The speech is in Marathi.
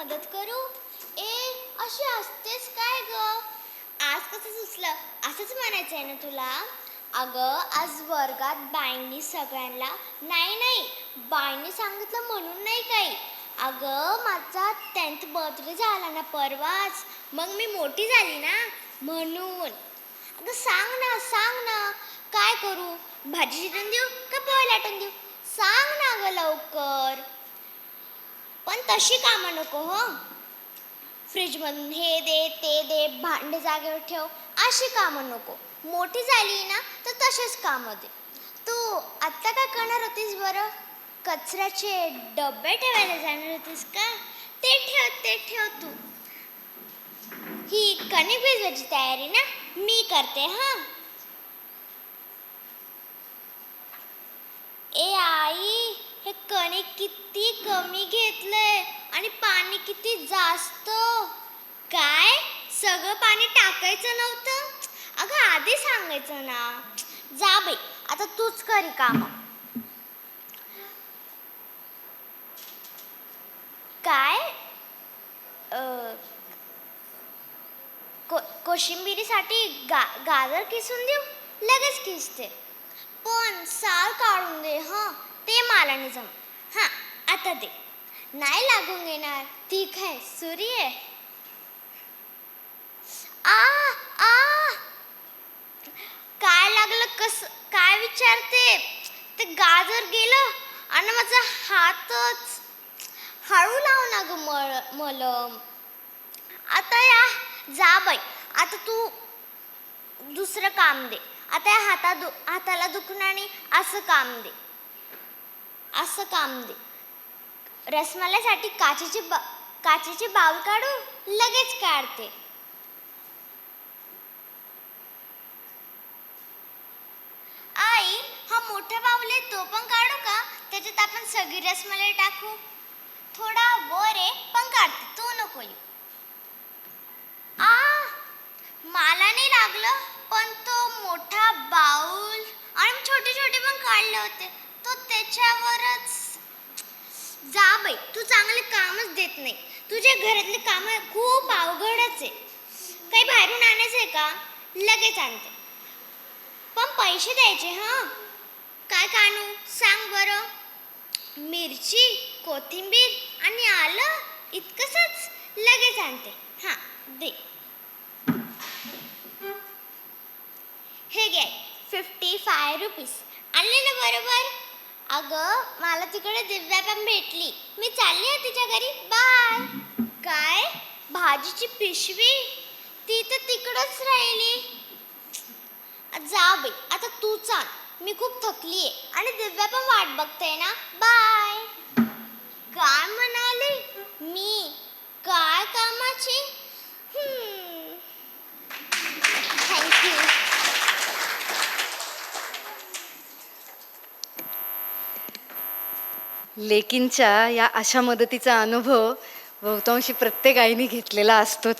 मदत करू? ए अशी असतेच काय ग? आज कसं सुचलं? असंच म्हणायचं आहे ना तुला? अगं आज वर्गात बाईंनी सगळ्यांना नाही नाही बाईंनी सांगितलं म्हणून नाही काही. अगं माझा टेन्थ बर्थडे झाला ना परवाच. मग मी मोठी झाली ना? म्हणून. अगं सांग ना सांग ना. काय करू? भाजी शिजून देऊ का पोहे लाटून देऊ सांग ना ग लवकर पण तशी कामं नको हो. फ्रीजमधून हे दे ते दे भांडे जागेवर ठेव अशी कामं नको. मोठी झाली ना तर तसेच कामं दे. तू आत्ता काय करणार होतीस बरं? कचऱ्याचे डबे ठेवायला जाणार होतीस का? ते ठेव ते ठेव तू. ही कणिक भिजवायची तयारी ना? मी करते हां ए आई हे कणिक किती कमी घेतलंय आणि पाणी किती जास्त? काय? सगळं पाणी टाकायचं नव्हतं? अगं आधी सांगायचं ना. जा बाई आता तूच करी काम. काय? को कोशिंबिरीसाठी गा गाजर किसून देऊ? लगेच किसते. पण साल काढून दे हं? ते मला नाही जमत. हां आता दे. नाही लागून घेणार ठीक आहे सुरी आहे. आ आ. काय लागलं कस काय विचारते? ते गाजर गेलं आणि माझा हातच. हळू लाव ना ग मळ मलम. आता या जा बाई. आता तू दुसरं काम दे. आता या हाता दु हाताला दुखण्याने असं काम दे. असं काम दे. रसमलाईसाठी काचेचे बा काचेचे बाउल काढू लगेच काढते. आई हा मोठा बाऊल आहे तो पण काढू का? त्याच्यात आपण सगळी रसमलाई टाकू. थोडा वर आहे पण काढते तू नको येऊ. आ मला नाही लागलं पण तो मोठा बाऊल आणि छोटे छोटे पण काढले होते. तो त्याच्यावरच. जा बाई तू चांगले कामच देत नाही. तुझे घरातले काम खूप अवघडच आहे. काही बाहेरून आणायचं आहे का? लगेच आणते. पण पैसे द्यायचे हां? काय काढू सांग बरं. मिरची कोथिंबीर आणि आलं इतकंच लगेच आणते. हां दे. हे घे फिफ्टी फाय रुपीज आणले ना बरोबर? अगं मला तिकडे दिव्या पण भेटली. मी चालली आहे तिच्या घरी. बाय. काय? भाजीची पिशवी? ती तर तिकडंच राहिली. जा बाई आता तू चाल. मी खूप थकली आहे आणि दिव्या पण वाट बघते ना? बाय. लेकिनच्या या अशा मदतीचा अनुभव बहुतांशी प्रत्येक आईने घेतलेला असतोच.